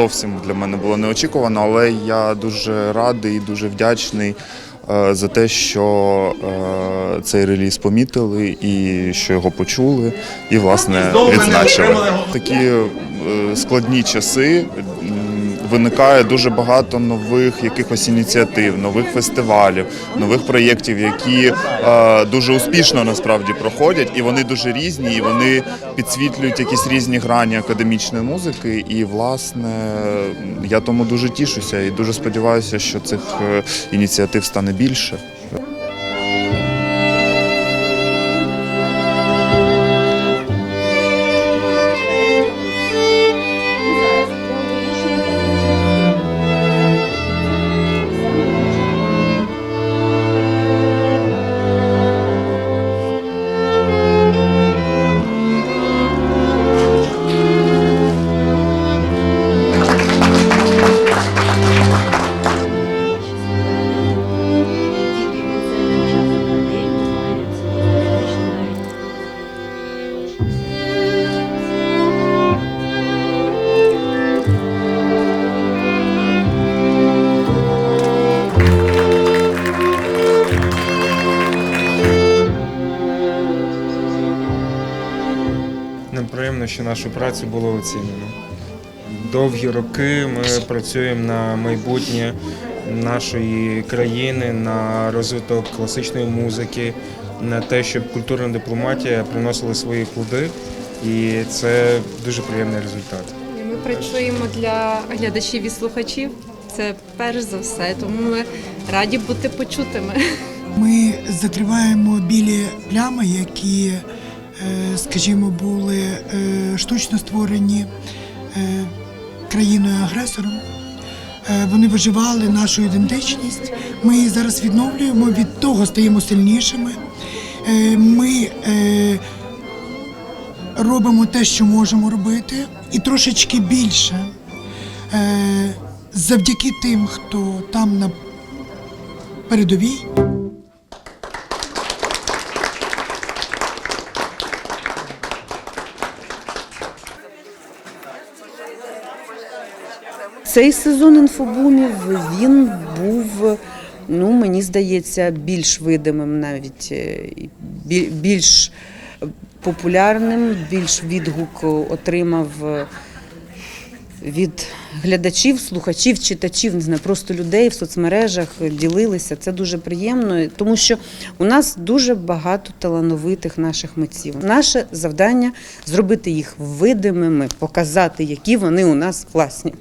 зовсім для мене було неочікувано, але я дуже радий і дуже вдячний е, за те, що е, цей реліз помітили і що його почули, і власне відзначили. Такі е, складні часи. Виникає дуже багато нових якихось ініціатив, нових фестивалів, нових проєктів, які е, дуже успішно насправді проходять, і вони дуже різні, і вони підсвітлюють якісь різні грані академічної музики. І власне я тому дуже тішуся і дуже сподіваюся, що цих е, ініціатив стане більше. Нам приємно, що нашу працю було оцінено. Довгі роки ми працюємо на майбутнє нашої країни, на розвиток класичної музики, на те, щоб культурна дипломатія приносила свої плоди. І це дуже приємний результат. Ми працюємо для глядачів і слухачів. Це перш за все, тому ми раді бути почутими. Ми закриваємо білі плями, які, скажімо, були е, штучно створені е, країною-агресором. Е, Вони виживали нашу ідентичність. Ми її зараз відновлюємо, від того стаємо сильнішими. Е, Ми е, робимо те, що можемо робити, і трошечки більше. Е, Завдяки тим, хто там на передовій. Цей сезон інфобумів він був, ну мені здається, більш видимим, навіть е, більш популярним, більш відгук отримав е, від глядачів, слухачів, читачів, не знаю, просто людей в соцмережах ділилися. Це дуже приємно, тому що у нас дуже багато талановитих наших митців. Наше завдання зробити їх видимими, показати, які вони у нас класні.